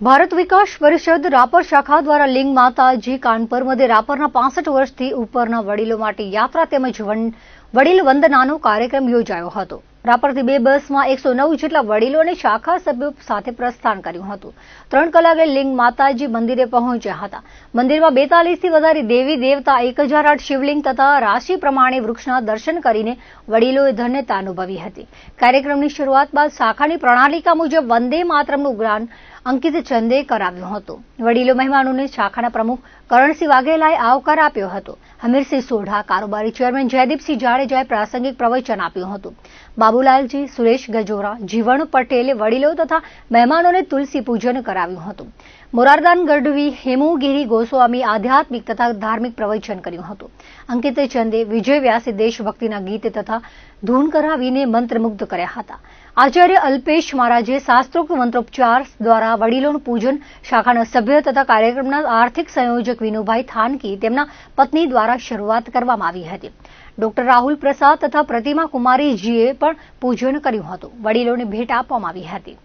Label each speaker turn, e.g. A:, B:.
A: ભારત વિકાસ પરિષદ રાપર શાખા દ્વારા લિંગ માતાજી કાનપુર મધ્ય રાપરના પાસઠ વર્ષથી ઉપરના વડીલો માટે યાત્રા તેમજ વડીલ વંદનાનો કાર્યક્રમ યોજાયો હતો. રાપરથી બે બસમાં એકસો નવ જેટલા વડીલો અને શાખા સભ્યો સાથે પ્રસ્થાન કર્યું હતું. ત્રણ કલાકે લિંગ માતાજી મંદિરે પહોંચ્યા હતા. મંદિરમાં બેતાલીસથી વધારે દેવી દેવતા, એક હજાર આઠ શિવલિંગ તથા રાશિ પ્રમાણે વૃક્ષના દર્શન કરીને વડીલોએ ધન્યતા અનુભવી હતી. કાર્યક્રમની શરૂઆત બાદ શાખાની પ્રણાલિકા મુજબ વંદે માતરમનું જ્ઞાન અંકિત ચંદે કરાવ્યું હતું. વડીલો મહેમાનોને શાખાના પ્રમુખ કરણસિંહ વાઘેલાએ આવકાર આપ્યો હતો. હમીરસિંહ સોઢા, કારોબારી ચેરમેન જયદીપસિંહ જાડેજાએ પ્રાસંગિક પ્રવચન આપ્યું હતું. બાબુલાલજી, સુરેશ ગજોરા જીવણ પટેલે વડીલો તથા મહેમાનોને તુલસી પૂજન કરાવ્યું હતું. મોરારદાન ગઢવી, હેમુગીરી ગોસ્વામી આધ્યાત્મિક તથા ધાર્મિક પ્રવચન કર્યું હતું. અંકિત ચંદે વિજય વ્યાસે દેશભક્તિના ગીત તથા ધૂન કરાવીને મંત્રમુગ્ધ કર્યા હતા. આચાર્ય અલ્પેશ મહારાજે શાસ્ત્રોક્ત મંત્રોપચાર દ્વારા વડીલોનું પૂજન શાખાના સભ્ય તથા કાર્યક્રમના આર્થિક સંયોજક વિનુભાઈ થાનકી તેમના પત્ની દ્વારા શરૂઆત કરવામાં આવી હતી. ડોક્ટર રાહુલ પ્રસાદ તથા પ્રતિમા કુમારીજીએ પણ પૂજન કર્યું હતું. વડીલોને ભેટ આપવામાં આવી હતી.